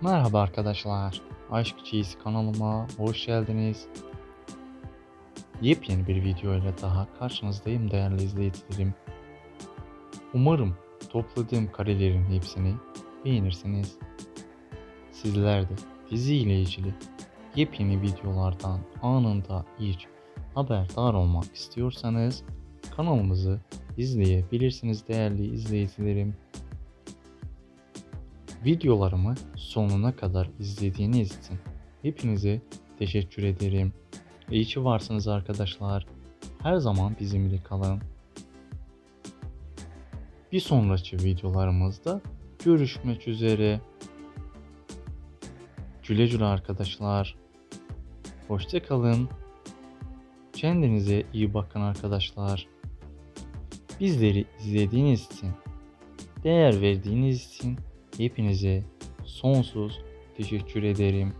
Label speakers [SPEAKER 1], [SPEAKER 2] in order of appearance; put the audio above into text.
[SPEAKER 1] Merhaba arkadaşlar. Aşk Cheese kanalıma hoş geldiniz. Yepyeni bir video ile daha karşınızdayım değerli izleyicilerim. Umarım topladığım karelerin hepsini beğenirsiniz. Sizler de dizi ile ilgili yepyeni videolardan anında ilk haberdar olmak istiyorsanız kanalımızı izleyebilirsiniz değerli izleyicilerim. Videolarımı sonuna kadar izlediğiniz için hepinize teşekkür ederim. İyi ki varsınız arkadaşlar. Her zaman bizimle kalın. Bir sonraki videolarımızda görüşmek üzere. Güle güle arkadaşlar. Hoşça kalın. Kendinize iyi bakın arkadaşlar. Bizleri izlediğiniz için, değer verdiğiniz için hepinize sonsuz teşekkür ederim.